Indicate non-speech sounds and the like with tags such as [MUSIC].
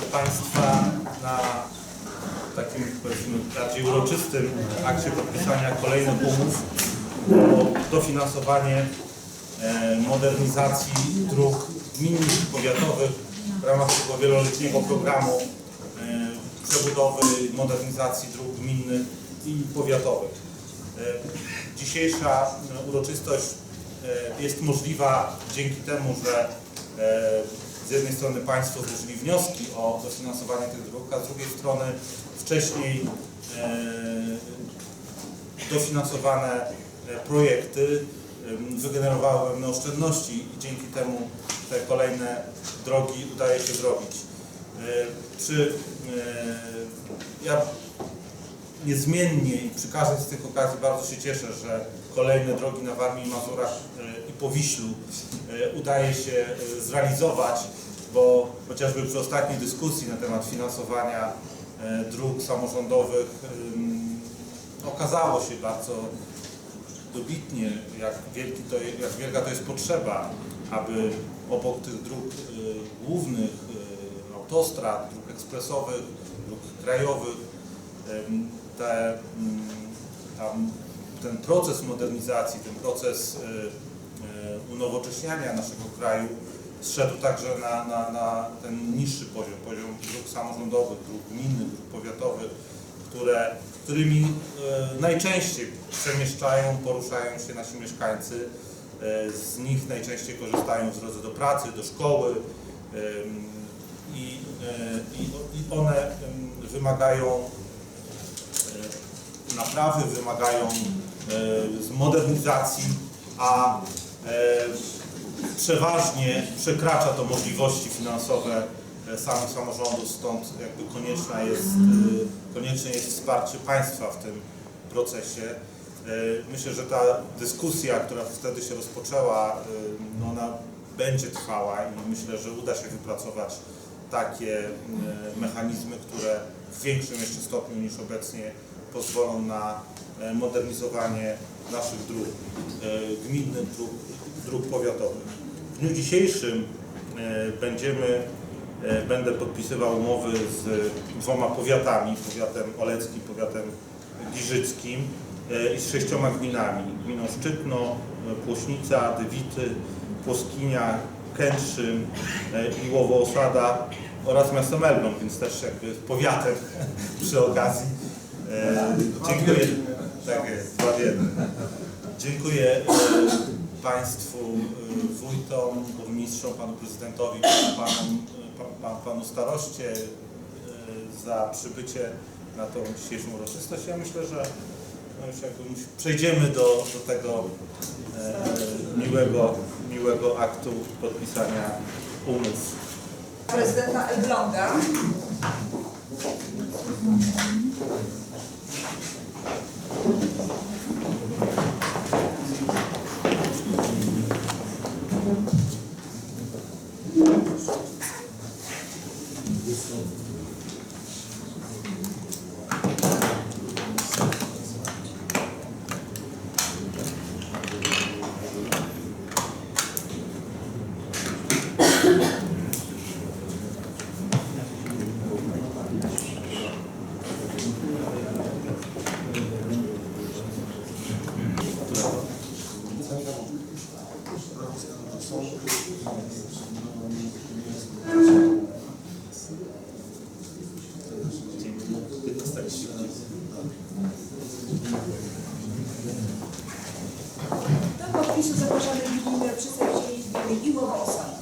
Państwa na takim powiedzmy bardziej uroczystym akcie podpisania kolejnych umów o dofinansowanie e, modernizacji dróg gminnych i powiatowych w ramach tego wieloletniego programu e, przebudowy modernizacji dróg gminnych i powiatowych. E, Dzisiejsza uroczystość jest możliwa dzięki temu, że z jednej strony Państwo złożyli wnioski o dofinansowanie tych dróg, a z drugiej strony wcześniej e, dofinansowane e, projekty wygenerowały pewne oszczędności i dzięki temu te kolejne drogi udaje się zrobić. Czy e, ja niezmiennie i przy każdej z tych okazji bardzo się cieszę, że kolejne drogi na Warmii i Mazurach i Powiślu udaje się zrealizować, bo chociażby przy ostatniej dyskusji na temat finansowania e, dróg samorządowych okazało się bardzo dobitnie, jak, wielki to, jak wielka to jest potrzeba, aby obok tych dróg e, głównych, e, autostrad, dróg ekspresowych, dróg krajowych, te, tam, ten proces modernizacji, ten proces e, unowocześniania naszego kraju zszedł także na, na, na ten niższy poziom, poziom dróg samorządowych, dróg gminnych, dróg powiatowych, które, którymi e, najczęściej przemieszczają, poruszają się nasi mieszkańcy. E, z nich najczęściej korzystają w drodze do pracy, do szkoły e, i, i one wymagają e, naprawy, wymagają e, modernizacji, a e, przeważnie przekracza to możliwości finansowe e, samych samorządów, stąd jakby konieczna jest, e, konieczne jest wsparcie państwa w tym procesie. E, Myślę, że ta dyskusja, która wtedy się rozpoczęła, no ona będzie trwała i myślę, że uda się wypracować takie e, mechanizmy, które w większym jeszcze stopniu niż obecnie pozwolą na e, modernizowanie naszych dróg e, gminnych, dróg, dróg powiatowych. W dniu dzisiejszym będziemy, będę podpisywał umowy z dwoma powiatami, powiatem oleckim, powiatem giżyckim i z sześcioma gminami. Gminą Szczytno, Płośnica, Dywity, Płoskinia, Kętrzyn e, i Łowo-Osada oraz miastem Elbląg, więc też jakby powiatem [LAUGHS] przy okazji. E, Dziękuję. Tak jest, dwa w. Dziękuję e, Państwu wójtom, burmistrzom, Panu Prezydentowi, Panu, pa- pa- Panu Staroście za przybycie na tą dzisiejszą uroczystość. Ja myślę, że no już jakby przejdziemy do, do tego e, miłego, miłego aktu podpisania umów. prezydenta Elbląga. Do podpisu zapraszamy gminę przedstawicieli gminy Iłowosa.